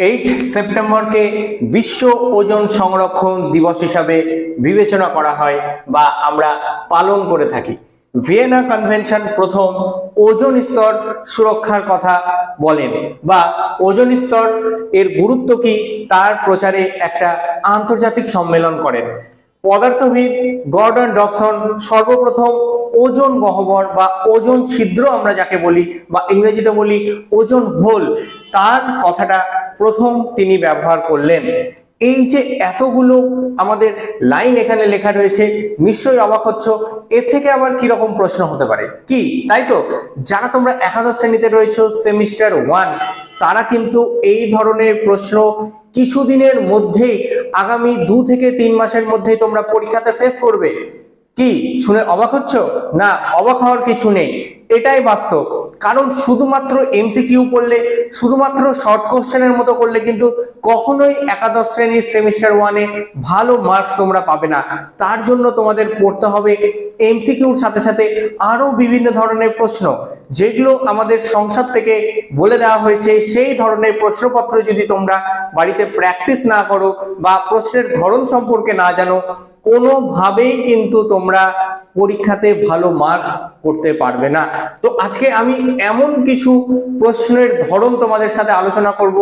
Eight সেপ্টেম্বরকে বিশ্ব ওজন সংরক্ষণ দিবস হিসাবে বিবেচনা করা হয় বা আমরা পালন করে থাকি। ভিয়েনা কনভেনশন প্রথম ওজন স্তর সুরক্ষার কথা বলেন বা ওজন স্তর এর গুরুত্ব কি তার প্রচারে একটা আন্তর্জাতিক সম্মেলন করেন। পদার্থবিদ গর্ডন ডবসন সর্বপ্রথম ওজন গহ্বর বা ওজন ছিদ্র আমরা যাকে বলি বা ইংরেজিতে বলি ওজন হোল, তার কথাটা প্রথম তিনি ব্যবহার করলেন। এই যে এতগুলো আমাদের লাইন এখানে লেখা রয়েছে, নিশ্চয়ই অবাক হচ্ছ, এ থেকে আবার কি রকম প্রশ্ন হতে পারে? কি? তাই তো? যারা তোমরা একাদশ শ্রেণীতে রয়েছে, সেমিস্টার ওয়ান, তারা কিন্তু এই ধরনের প্রশ্ন কিছুদিনের মধ্যেই, আগামী দু থেকে তিন মাসের মধ্যেই তোমরা পরীক্ষাতে ফেস করবে। কি? শুনে অবাক হচ্ছ? না, অবাক হওয়ার কিছু নেই। এটাই বাস্তব। কারণ শুধুমাত্র এমসিকিউ পড়লে শুধুমাত্র শর্ট কোশ্চেনের মতো করলে কিন্তু কখনোই একাদশ শ্রেণির সেমিস্টার ওয়ানে ভালো মার্কস তোমরা পাবে না। তার জন্য তোমাদের পড়তে হবে এমসিকিউর সাথে সাথে আরও বিভিন্ন ধরনের প্রশ্ন। যেগুলো আমাদের সংসদ থেকে বলে দেওয়া হয়েছে, সেই ধরনের প্রশ্নপত্র যদি তোমরা বাড়িতে প্র্যাকটিস না করো বা প্রশ্নের ধরন সম্পর্কে না জানো, কোনোভাবেই কিন্তু তোমরা পরীক্ষাতে ভালো মার্কস করতে পারবে না। তো আজকে আমি এমন কিছু প্রশ্নের ধরন তোমাদের সাথে আলোচনা করব,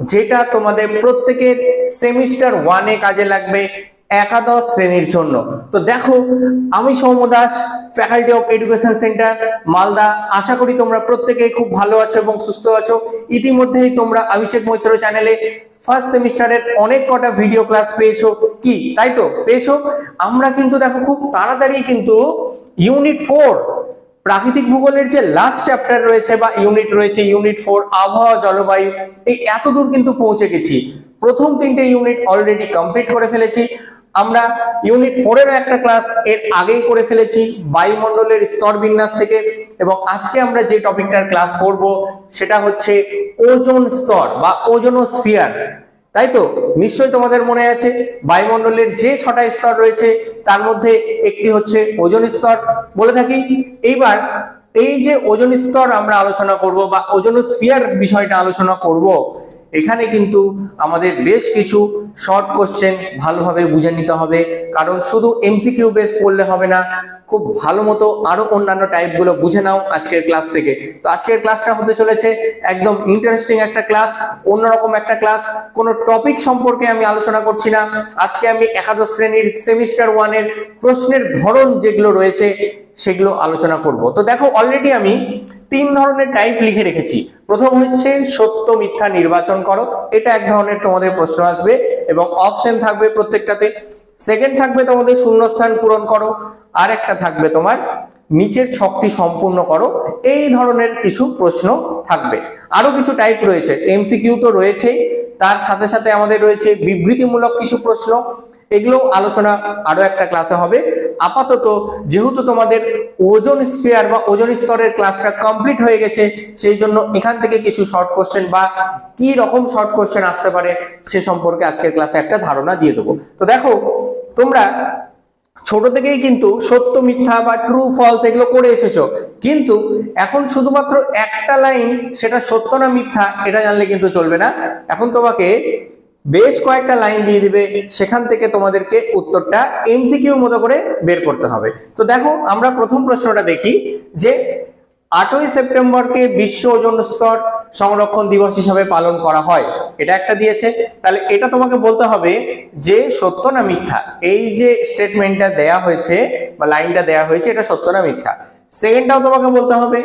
যেটা তোমাদের প্রত্যেকের সেমিস্টার ওয়ানে কাজে লাগবে। একাদশ শ্রেণির জন্য। তো দেখো, আমি Soumya Das faculty of education centre Malda. আশা করি তোমরা প্রত্যেকেই খুব ভালো আছো এবং সুস্থ আছো। ইতিমধ্যেই তোমরা অভিষেক মৈত্র চ্যানেলে ফার্স্ট সেমিস্টারের অনেক কটা ভিডিও ক্লাস পেয়েছ। কি? তাই তো? পেয়েছ? আমরা কিন্তু দেখো খুব তাড়াতাড়ি কিন্তু ইউনিট ফোর প্রাকৃতিক ভূগোলের যে লাস্ট চ্যাপ্টার রয়েছে বা ইউনিট রয়েছে ইউনিট ফোর আবহাওয়া, জলবায়ু, এই এত দূর কিন্তু পৌঁছে গেছি। প্রথম তিনটে ইউনিট অলরেডি কমপ্লিট করে ফেলেছি। আমরা ইউনিট ফোরেরও একটা ক্লাস এর আগেই করে ফেলেছি, বায়ুমণ্ডলের স্তর বিন্যাস থেকে। এবং আজকে আমরা যে টপিকটার ক্লাস করব, সেটা হচ্ছে ওজন স্তর বা ওজোনোস্ফিয়ার। তাই তো? নিশ্চয়ই তোমাদের মনে আছে, বায়ুমণ্ডলের যে ছটা স্তর রয়েছে, তার মধ্যে একটি হচ্ছে ওজন স্তর। বলে থাকি, এইবার এই যে ওজন স্তর আমরা আলোচনা করব বা ওজোনোস্ফিয়ার বিষয়টা আলোচনা করব এখানে কিন্তু আমাদের বেশ কিছু শর্ট কোশ্চেন ভালোভাবে বুঝে নিতে হবে। কারণ শুধু এমসিকিউ বেস করলে হবে না খুব ভালো মতো আরও অন্যান্য টাইপগুলো বুঝে নাও আজকের ক্লাস থেকে। তো আজকের ক্লাসটা হতে চলেছে একদম ইন্টারেস্টিং একটা ক্লাস অন্যরকম একটা ক্লাস কোনো টপিক সম্পর্কে আমি আলোচনা করছি না। আজকে আমি একাদশ শ্রেণির সেমিস্টার ওয়ানের প্রশ্নের ধরন যেগুলো রয়েছে সেগুলো আলোচনা করব। তো দেখো অলরেডি আমি তিন ধরনের টাইপ লিখে রেখেছি। প্রথম হচ্ছে সত্য মিথ্যা নির্বাচন করো। এটা এক ধরনের তোমাদের প্রশ্ন আসবে এবং অপশন থাকবে প্রত্যেকটাতে। সেকেন্ড থাকবে তোমাদের শূন্যস্থান পূরণ করো। আর একটা থাকবে তোমার নিচের ছকটি সম্পূর্ণ করো। এই ধরনের কিছু প্রশ্ন থাকবে। আরও কিছু টাইপ রয়েছে। এমসিকিউ তো রয়েছেই। তার সাথে সাথে আমাদের রয়েছে বিবৃতিমূলক কিছু প্রশ্ন। এগুলো আলোচনা আরও একটা ক্লাসে হবে। আপাতত যেহেতু তোমাদের ওজন স্ফিয়ার বা ওজন স্তরের ক্লাসটা কমপ্লিট হয়ে গেছে, সেই জন্য এখান থেকে কিছু শর্ট কোশ্চেন বা কি রকম শর্ট কোশ্চেন আসতে পারে, সে সম্পর্কে আজকের ক্লাসে একটা ধারণা দিয়ে দেবো। তো দেখো, তোমরা ছোট থেকেই কিন্তু সত্য, মিথ্যা বা ট্রু ফলস এগুলো করে এসেছ। কিন্তু এখন শুধুমাত্র একটা লাইন সেটা সত্য না মিথ্যা, এটা জানলে কিন্তু চলবে না। এখন তোমাকে বেশ কয়েকটা লাইন দিয়ে দিবে, সেখান থেকে তোমাদেরকে উত্তরটা এমসিকিউর মতো করে বের করতে হবে। তো দেখো, আমরা প্রথম প্রশ্নটা দেখি যে, আটই সেপ্টেম্বরকে বিশ্ব ওজন স্তর সংরক্ষণ দিবস হিসাবে পালন করা হয়। এটা একটা দিয়েছে। তাহলে এটা তোমাকে বলতে হবে যে, সত্য না মিথ্যা? এই যে স্টেটমেন্টটা দেয়া হয়েছে বা লাইনটা দেয়া হয়েছে, এটা সত্য না মিথ্যা? সেকেন্ডটাও তোমাকে বলতে হবে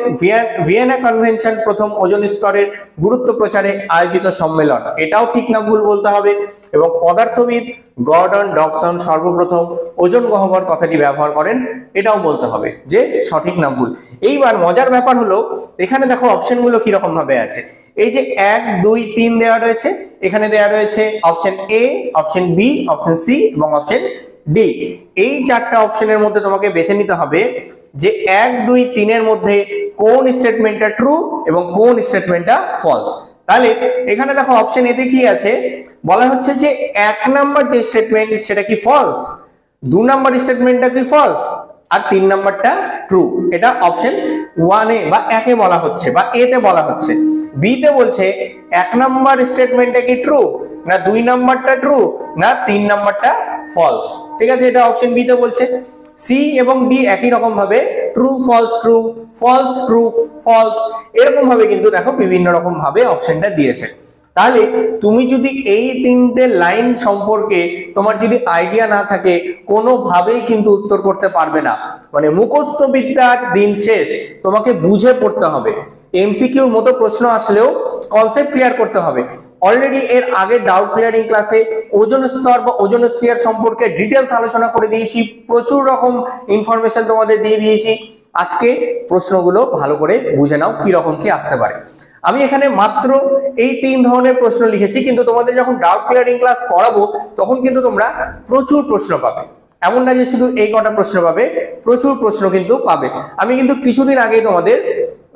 ভিয়েন- কনভেনশন প্রথম ওজন স্তরের গুরুত্ব প্রচারে আয়োজিত সম্মেলন। এটাও ঠিক না ভুল বলতে হবে। এবং পদার্থবিদ গর্ডন ডকসন সর্বপ্রথম ওজন গহ্বর কথাটি ব্যবহার করেন, এটাও বলতে হবে যে সঠিক না ভুল। এইবার মজার ব্যাপার হলো, এখানে দেখো অপশনগুলো ভাবে আছে। এই যে এক, দুই, তিন দেওয়া রয়েছে, এখানে দেওয়া রয়েছে option A option B option C এবং অপশন ডি এই চারটা অপশনের মধ্যে তোমাকে বেছে নিতে হবে যে এক, দুই, তিনের মধ্যে কোন স্টেটমেন্টটা ট্রু এবং কোন স্টেটমেন্টটা ফলস তাহলে এখানে দেখো অপশন এতে কি আছে? বলা হচ্ছে যে এক নাম্বার যে স্টেটমেন্ট সেটা কি ফলস দু নাম্বার স্টেটমেন্টটা কি ফলস আর তিন নাম্বারটা ট্রু এটা অপশন ওয়ানে বা একে বলা হচ্ছে বা এতে বলা হচ্ছে। বিতে বলছে এক নাম্বার স্টেটমেন্টটা কি ট্রু না দুই নাম্বারটা ট্রু না তিন নাম্বারটা ফলস ঠিক আছে, এটা অপশন বিতে বলছে। সি এবং ডি একই রকম ভাবে true false true false true false এরকম ভাবে কিন্তু দেখো বিভিন্ন রকম ভাবে অপশনটা দিয়েছে। তাহলে তুমি যদি এই তিনটে লাইন সম্পর্কে তোমার যদি আইডিয়া না থাকে, কোনোভাবেই কিন্তু উত্তর করতে পারবে না। মানে মুখস্থ বিদ্যার দিন শেষ, তোমাকে বুঝে পড়তে হবে। এমসিকিউর মতো প্রশ্ন আসলেও কনসেপ্ট ক্লিয়ার করতে হবে। অলরেডি এর আগে ডাউট ক্লিয়ারিং ক্লাসে ওজন স্তর বা ওজন স্ফিয়ার সম্পর্কে ডিটেলস আলোচনা করে দিয়েছি, প্রচুর রকম ইনফরমেশন তোমাদের দিয়ে দিয়েছি। আজকে প্রশ্নগুলো ভালো করে বুঝে নাও কি রকম কি আসতে পারে। আমি এখানে মাত্র এই তিন ধরনের প্রশ্ন লিখেছি, কিন্তু তোমাদের যখন ডাউট ক্লিয়ারিং ক্লাস করাবো, তখন কিন্তু তোমরা প্রচুর প্রশ্ন পাবে। এমন না যে শুধু এই কটা প্রশ্ন পাবে, প্রচুর প্রশ্ন কিন্তু পাবে। আমি কিন্তু কিছুদিন আগেই তোমাদের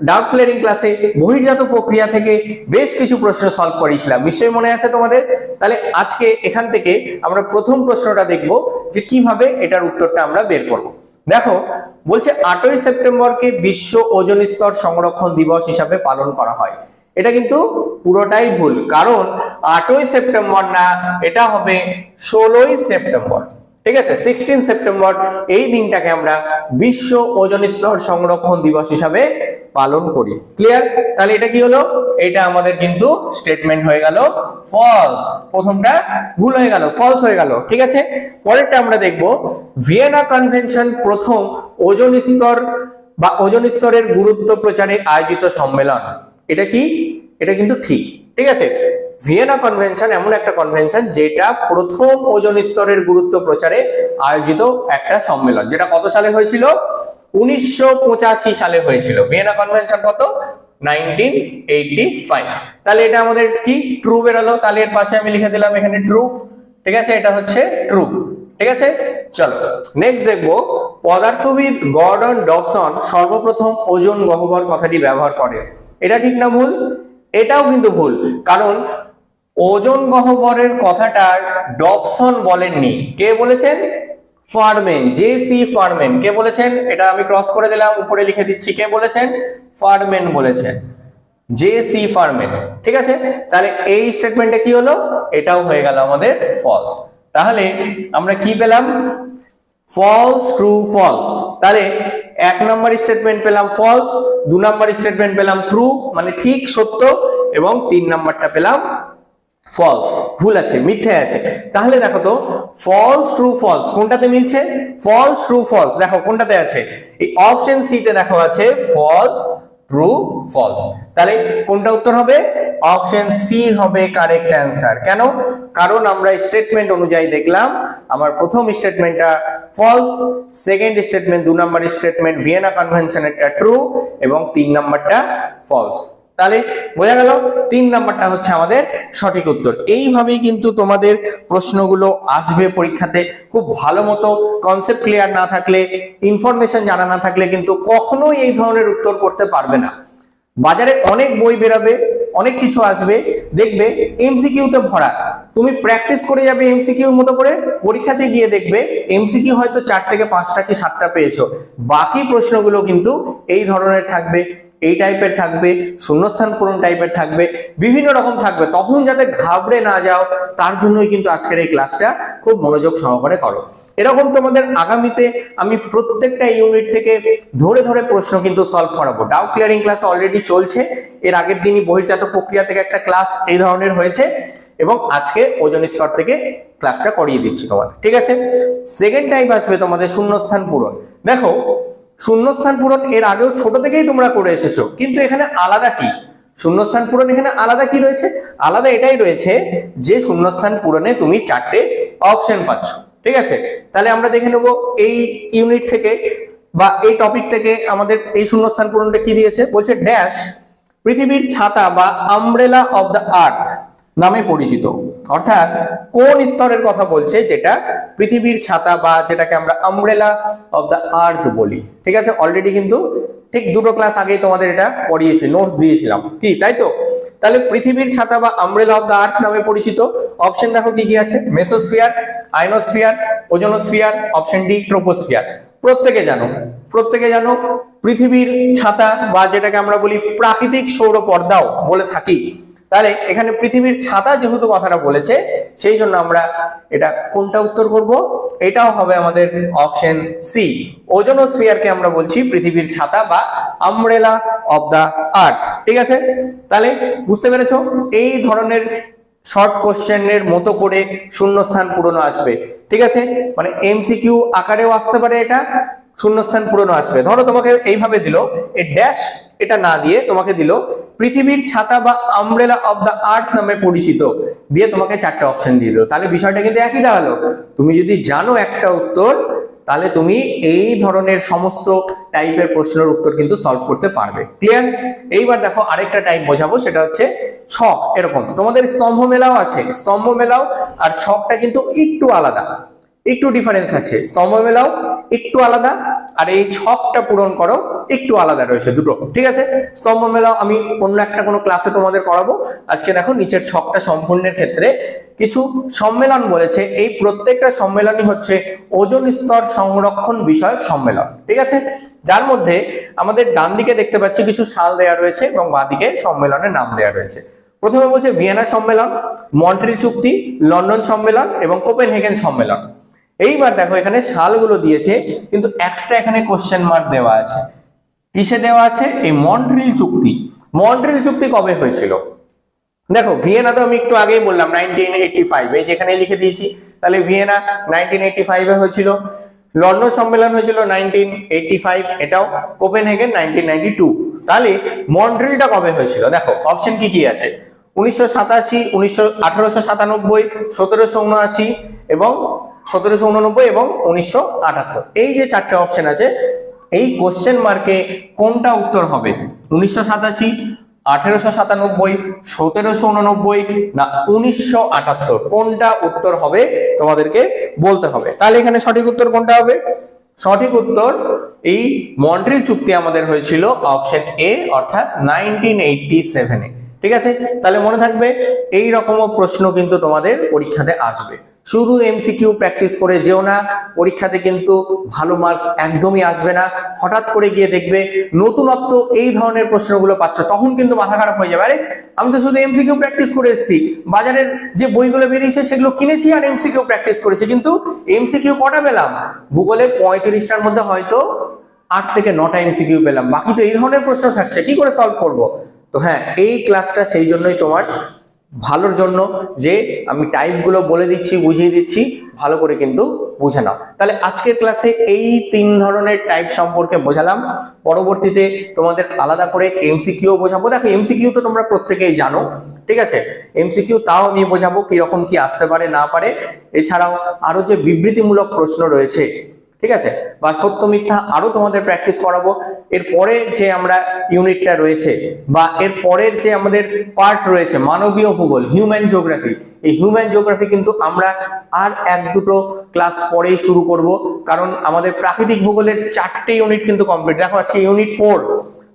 ডাউট ক্লিয়ারিং ক্লাসে বহির্জাত প্রক্রিয়া থেকে বেশ কিছু প্রশ্ন সলভ করেছিলাম। নিশ্চয়ই মনে আছে তোমাদের? তাহলে আজকে এখান থেকে আমরা প্রথম প্রশ্নটা দেখব যে কীভাবে এটার উত্তরটা আমরা বের করব। দেখো, বলছে আটই সেপ্টেম্বরকে বিশ্ব ওজন স্তর সংরক্ষণ দিবস হিসাবে পালন করা হয়। এটা কিন্তু পুরোটাই ভুল, কারণ আটই সেপ্টেম্বর না, এটা হবে ষোলোই সেপ্টেম্বর। ঠিক আছে? সিক্সটিন সেপ্টেম্বর, এই দিনটাকে আমরা বিশ্ব ওজন স্তর সংরক্ষণ দিবস হিসাবে পালন করি। ক্লিয়ার তাহলে এটা কি হলো? এটা আমাদের কিন্তু স্টেটমেন্ট হয়ে গেল ফলস প্রথমটা ভুল হয়ে গেল ফলস হয়ে গেল, ঠিক আছে? পরেরটা আমরা দেখব ভিয়েনা কনভেনশন প্রথম ওজন স্তর বা ওজন স্তরের গুরুত্ব প্রচারে আয়োজিত সম্মেলন। এটা কি? এটা কিন্তু ঠিক ঠিক আছে? ভিয়েনা কনভেনশন এমন একটা কনভেনশন যেটা প্রথম ওজন স্তরের গুরুত্ব প্রচারে আয়োজিত একটা সম্মেলন। যেটা কত সালে হয়েছিল? উনিশশো পঁচাশি সালে হয়েছিল। ভিয়েনা কনভেনশন কত? নাইনটিন তাহলে এটা আমাদের কি? ট্রু বেরোলো। তাহলে এর পাশে আমি লিখে দিলাম এখানে ট্রু ঠিক আছে? এটা হচ্ছে ট্রু ঠিক আছে? চলো। নেক্সট দেখব। পদার্থবিদ গর্ডন ডবসন সর্বপ্রথম ওজন গহ্বর কথাটি ব্যবহার করে। এটা ঠিক না ভুল? এটাও কিন্তু ভুল। কারণ ওজন গহ্বরের কথাটা ডবসন বলেননি। কে বলেছেন? ফার্মেন জে সি ফার্মেন কে বলেছেন? এটা আমি ক্রস করে দিলাম, উপরে লিখে দিচ্ছি, কে বলেছেন? ফার্মেন বলেছেন। জে সি ফার্মেন ঠিক আছে? তাহলে এই স্টেটমেন্টে কি হলো? এটাও হয়ে গেল আমাদের ফলস তাহলে আমরা কি পেলাম? ফলস ট্রু ফলস তাহলে এক নম্বর স্টেটমেন্ট পেলাম ফলস দু নম্বর স্টেটমেন্ট পেলাম ট্রু মানে ঠিক, সত্য, এবং তিন নাম্বারটা পেলাম ফলস ভুল আছে, মিথ্যে আছে। তাহলে দেখো তো ফলস ট্রু ফলস কোনটাতে মিলছে? ফলস ট্রু ফলস দেখো কোনটাতে আছে? এই অপশন সি তে দেখো আছে ফলস ট্রু ফলস তাহলে কোনটা উত্তর হবে? অপশন সি হবে কারেক্ট অ্যান্সার কেন? কারণ আমরা স্টেটমেন্ট অনুযায়ী দেখলাম, আমার প্রথম স্টেটমেন্টটা ফলস সেকেন্ড স্টেটমেন্ট দু নম্বর স্টেটমেন্ট ভিয়েনা কনভেনশনেরটা ট্রু এবং তিন নম্বরটা ফলস তাহলে বোঝা গেল তিন নাম্বারটা হচ্ছে আমাদের সঠিক উত্তর। এইভাবেই কিন্তু তোমাদের প্রশ্নগুলো আসবে পরীক্ষাতে। খুব ভালো মতো কনসেপ্ট ক্লিয়ার না থাকলে ইনফরমেশন জানা না থাকলে কিন্তু কখনোই এই ধরনের উত্তর করতে পারবে না। বাজারে অনেক বই বেরাবে, অনেক কিছু আসবে। দেখবে এমসিকিউতে ভরা। তুমি প্র্যাকটিস করে যাবে এমসিকিউর মতো করে, পরীক্ষাতে গিয়ে দেখবে এমসিকিউ হয়তো চার থেকে পাঁচটা কি সাতটা পেয়েছ। বাকি প্রশ্নগুলো কিন্তু এই ধরনের থাকবে। এই টাইপের থাকবে, শূন্যস্থান পূরণ টাইপের থাকবে, বিভিন্ন রকম থাকবে। তখন যাতে ঘাবড়ে না যাও, তার জন্যই কিন্তু আজকের এই ক্লাসটা খুব মনোযোগ সহকারে করো। এরকম তোমাদের আগামীতে আমি প্রত্যেকটা ইউনিট থেকে ধরে ধরে প্রশ্ন কিন্তু সলভ করাবো। ডাউট ক্লিয়ারিং ক্লাস অলরেডি চলছে। এর আগের দিনই বহির্জাত প্রক্রিয়া থেকে একটা ক্লাস এই ধরনের হয়েছে এবং আজকে ওজন স্তর থেকে ক্লাসটা করিয়ে দিচ্ছি তোমাদের। ঠিক আছে? সেকেন্ড টাইপ আসবে তোমাদের শূন্যস্থান পূরণ। দেখো শূন্যস্থান পূরণ এর আগেও ছোট থেকেই তোমরা করে এসেছ। কিন্তু এখানে আলাদা কি? শূন্যস্থান পূরণ এখানে আলাদা কি রয়েছে? আলাদা এটাই রয়েছে যে শূন্যস্থান পূরণে তুমি চারটে অপশন পাচ্ছ। ঠিক আছে? তাহলে আমরা দেখে নেব এই ইউনিট থেকে বা এই টপিক থেকে আমাদের এই শূন্যস্থান পূরণটা কি দিয়েছে? বলছে ড্যাশ পৃথিবীর ছাতা বা আমব্রেলা অফ দ্য আর্থ নামে পরিচিত। অর্থাৎ কোন স্তরের কথা বলছে যেটা পৃথিবীর ছাতা বা যেটাকে আমরা আমব্রেলা অফ দ্য আর্থ বলি। ঠিক আছে? অলরেডি কিন্তু ঠিক দুটো ক্লাস আগেই তোমাদের এটা পড়িয়েছি নোটস দিয়েছিলাম। কি, তাই তো? তাহলে পৃথিবীর ছাতা বা আমব্রেলা অফ দ্য আর্থ নামে পরিচিত। অপশন দেখো কি কি আছে? Mesosphere ionosphere ozonosphere option D troposphere প্রত্যেকে জানো প্রত্যেকে জানো পৃথিবীর ছাতা বা যেটাকে আমরা বলি প্রাকৃতিক সৌর পর্দাও বলে থাকি। তাহলে এখানে পৃথিবীর ছাতা যেহেতু কথাটা বলেছে, সেই জন্য আমরা এটা কোনটা উত্তর করব? এটাও হবে আমাদের অপশন সি ওজোনোস্ফিয়ারকে আমরা বলছি পৃথিবীর ছাতা বা আমব্রেলা অফ দা আর্থ ঠিক আছে? তাহলে বুঝতে পেরেছ? এই ধরনের শর্ট কোশ্চেনের মতো করে শূন্যস্থান পূরণ আসবে। ঠিক আছে? মানে এমসিকিউ আকারেও আসতে পারে এটা। শূন্যস্থান পূরণ আসবে। ধরো তোমাকে এইভাবে দিল এ ড্যাশ এটা না দিয়ে তোমাকে দিল, পৃথিবীর ছাতা বা আমব্রেলা অফ দা আর্থ নামে পরিচিত, দিয়ে তোমাকে চারটে অপশন দিয়ে দিল। তাহলে বিষয়টা কিন্তু একই দাঁড়াল। তুমি যদি জানো একটা উত্তর, তাহলে তুমি এই ধরনের সমস্ত টাইপের প্রশ্নের উত্তর কিন্তু সলভ করতে পারবে। ক্লিয়ার এইবার দেখো আরেকটা টাইপ বোঝাবো, সেটা হচ্ছে ছক। এরকম। তোমাদের স্তম্ভ মেলাও আছে। স্তম্ভ মেলাও আর ছকটা কিন্তু একটু আলাদা। একটু ডিফারেন্স আছে। স্তম্ভ মেলাও একটু আলাদা, আর এই ছকটা পূরণ করো, একটু আলাদা রয়েছে দুটো। ঠিক আছে? স্তম্ভ মেলাও আমি অন্য একটা কোনো ক্লাসে তোমাদের করাবো। আজকে দেখো নিচের ছকটা সম্পূর্ণের ক্ষেত্রে কিছু সম্মেলন বলেছে। এই প্রত্যেকটা সম্মেলনই হচ্ছে ওজন স্তর সংরক্ষণ বিষয়ক সম্মেলন। ঠিক আছে? যার মধ্যে আমাদের ডান দিকে দেখতে পাচ্ছি কিছু সাল দেয়া রয়েছে এবং বাঁ দিকে সম্মেলনের নাম দেয়া রয়েছে। প্রথমে বলছে ভিয়েনা সম্মেলন, মন্ট্রিল চুক্তি, লন্ডন সম্মেলন এবং কোপেনহেগেন সম্মেলন। এইবার দেখো এখানে সালগুলো দিয়েছে, কিন্তু একটা এখানে কোশ্চেন মার্ক দেওয়া আছে। কিসে দেওয়া আছে? এই মন্ট্রিল চুক্তি। মন্ট্রিল চুক্তি কবে হয়েছিল? দেখো, ভিয়েনা তো আমি একটু আগেই বললাম নাইনটিন এইটটি ফাইভে যেখানে লিখে দিয়েছি, তাহলে ভিয়েনা নাইনটিন এইটটি ফাইভে হয়েছিল, লন্ডন সম্মেলন হয়েছিল নাইনটিন এইটটি ফাইভ এটাও কোপেনহেগেন নাইনটিন নাইনটি টু তাহলে মন্ট্রিলটা কবে হয়েছিল? দেখো অপশন কি কি আছে? উনিশশো সাতাশি, উনিশশো আঠারোশো সাতানব্বই, সতেরোশো উনআশি এবং সতেরোশো উননব্বই এবং উনিশশো আটাত্তর। এই যে চারটে অপশন আছে, এই কোশ্চেন মার্কে কোনটা উত্তর হবে? উনিশশো সাতাশি, আঠেরোশো সাতানব্বই, সতেরোশো উননব্বই না উনিশশো আটাত্তর? কোনটা উত্তর হবে তোমাদেরকে বলতে হবে। তাহলে এখানে সঠিক উত্তর কোনটা হবে? সঠিক উত্তর এই মন্ট্রিল চুক্তি আমাদের হয়েছিল অপশন এ অর্থাৎ নাইনটিন এইটটি সেভেনে ঠিক আছে? তাহলে মনে থাকবে এই রকমও প্রশ্ন কিন্তু তোমাদের পরীক্ষাতে আসবে। শুধু এমসিকিউ প্র্যাকটিস করে যেও না, পরীক্ষাতে কিন্তু ভালো মার্কস একদমই আসবে না। হঠাৎ করে গিয়ে দেখবে নতুনত্ব এই ধরনের প্রশ্নগুলো পাচ্ছ, তখন কিন্তু মাথা খারাপ হয়ে যাবে। আরে, আমি তো শুধু এমসিকিউ প্র্যাকটিস করে এসেছি। বাজারের যে বইগুলো বেরিয়েছে, সেগুলো কিনেছি আর এমসিকিউ প্র্যাকটিস করেছি। কিন্তু এমসিকিউ কটা পেলাম? ভূগোলে পঁয়ত্রিশটার মধ্যে হয়তো আট থেকে নটা এমসিকিউ পেলাম। বাকি তো এই ধরনের প্রশ্ন থাকছে। কি করে সলভ করব? তো হ্যাঁ এই ক্লাসটা সেই জন্যই তোমার ভালোর জন্য যে আমি টাইপগুলো বলে দিচ্ছি, বুঝিয়ে দিচ্ছি, ভালো করে কিন্তু বুঝে নাও। তাহলে আজকের ক্লাসে এই তিন ধরনের টাইপ সম্পর্কে বোঝালাম। পরবর্তীতে তোমাদের আলাদা করে এমসিকিউ বোঝাবো। দেখো এমসিকিউ তো তোমরা প্রত্যেকেই জানো, ঠিক আছে? এমসিকিউ তাও আমি বোঝাবো, কীরকম কি আসতে পারে, না পারে। এছাড়াও আরও যে বিবৃতিমূলক প্রশ্ন রয়েছে ঠিক আছে? বা সত্য মিথ্যা আরও তোমাদের প্র্যাকটিস করাবো। এর পরে যে আমরা ইউনিটটা রয়েছে বা এর পরের যে আমাদের পার্ট রয়েছে, মানবীয় ভূগোল হিউম্যান জিওগ্রাফি এই হিউম্যান জিওগ্রাফি কিন্তু আমরা আর এক দুটো ক্লাস পরেই শুরু করব। কারণ আমাদের প্রাকৃতিক ভূগোলের চারটে ইউনিট কিন্তু কমপ্লিট দেখো আজকে ইউনিট ফোর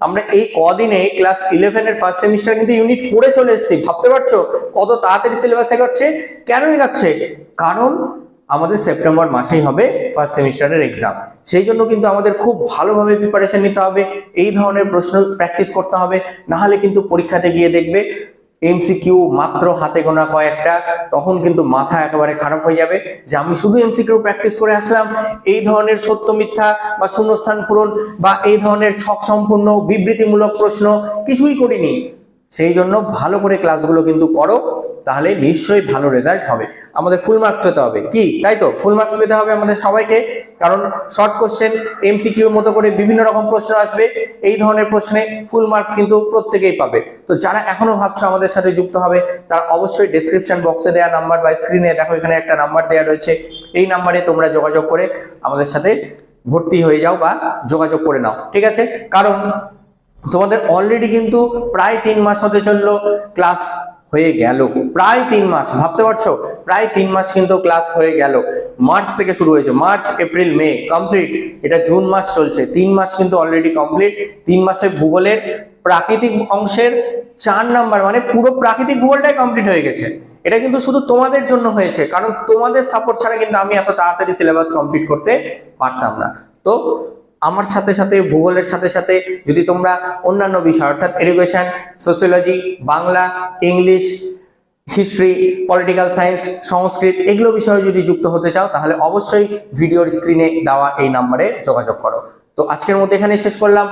আমরা এই কদিনে ক্লাস ইলেভেনের ফার্স্ট সেমিস্টার কিন্তু ইউনিট ফোরে চলে এসেছি। ভাবতে পারছ কত তাড়াতাড়ি সিলেবাস এগোচ্ছে? কেন এগাচ্ছে? কারণ আমাদের সেপ্টেম্বর মাসেই হবে ফার্স্ট সেমিস্টারের এক্সাম সেই জন্য কিন্তু আমাদের খুব ভালোভাবে প্রিপারেশন নিতে হবে, এই ধরনের প্রশ্ন প্র্যাকটিস করতে হবে না হলে কিন্তু পরীক্ষাতে গিয়ে দেখবে এমসিকিউ মাত্র হাতে গোনা কয়েকটা, তখন কিন্তু মাথা একেবারে খারাপ হয়ে যাবে যে আমি শুধু এমসিকিউ প্র্যাকটিস করে আসলাম, এই ধরনের সত্য মিথ্যা বা শূন্যস্থান পূরণ বা এই ধরনের ছক সম্পূর্ণ বিবৃতিমূলক প্রশ্ন কিছুই করিনি। সেই জন্য ভালো করে ক্লাসগুলো কিন্তু করো, তাহলে নিশ্চয়ই ভালো রেজাল্ট হবে। আমাদের ফুল মার্কস পেতে হবে। কি? তাই তো? ফুল মার্কস পেতে হবে আমাদের সবাইকে, কারণ শর্ট কোশ্চেন এমসিকিউর মতো করে বিভিন্ন রকম প্রশ্ন আসবে, এই ধরনের প্রশ্নে ফুল মার্কস কিন্তু প্রত্যেকেই পাবে। তো যারা এখনও ভাবছ আমাদের সাথে যুক্ত হবে, তারা অবশ্যই ডেসক্রিপশন বক্সে দেওয়া নাম্বার বা স্ক্রিনে দেখো, এখানে একটা নাম্বার দেওয়া রয়েছে। এই নাম্বারে তোমরা যোগাযোগ করে আমাদের সাথে ভর্তি হয়ে যাও বা যোগাযোগ করে নাও। ঠিক আছে? কারণ তোমাদের অলরেডি কিন্তু প্রায় তিন মাস হতে চলল ক্লাস হয়ে গেল। প্রায় তিন মাস, ভাবতে পারছ? প্রায় তিন মাস কিন্তু ক্লাস হয়ে গেল। মার্চ থেকে শুরু হয়েছে, মার্চ, এপ্রিল, মে কমপ্লিট এটা জুন মাস চলছে। তিন মাস কিন্তু অলরেডি কমপ্লিট তিন মাসে ভূগোলের প্রাকৃতিক অংশের চার নাম্বার মানে পুরো প্রাকৃতিক ভূগোলটাই কমপ্লিট হয়ে গেছে। এটা কিন্তু শুধু তোমাদের জন্য হয়েছে, কারণ তোমাদের সাপোর্ট ছাড়া কিন্তু আমি এত তাড়াতাড়ি সিলেবাস কমপ্লিট করতে পারতাম না। তো আমার সাথে সাথে, ভূগোলের সাথে সাথে, যদি তোমরা অন্যান্য বিষয়, অর্থাৎ education sociology Bangla English history political science Sanskrit, এগুলো বিষয়ে যদি যুক্ত হতে চাও, তাহলে অবশ্যই ভিডিওর স্ক্রিনে দেওয়া এই নাম্বারে যোগাযোগ করো। তো আজকের মধ্যে এখানে শেষ করলাম।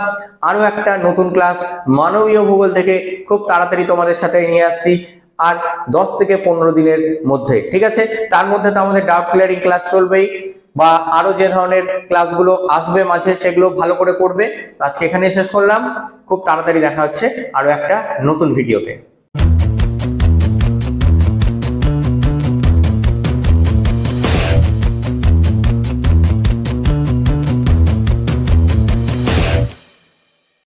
আরও একটা নতুন ক্লাস মানবীয় ভূগোল থেকে খুব তাড়াতাড়ি তোমাদের সাথে নিয়ে আসছি, আর দশ থেকে পনেরো দিনের মধ্যে, ঠিক আছে? তার মধ্যে তো আমাদের ডাউট ক্লিয়ারিং ক্লাস চলবেই। বা আরও যে ধরনের ক্লাসগুলো আসবে মাঝে সেগুলো ভালো করে করবে। আজকে এখানেই শেষ করলাম। খুব তাড়াতাড়ি দেখা হচ্ছে আরও একটা নতুন ভিডিওতে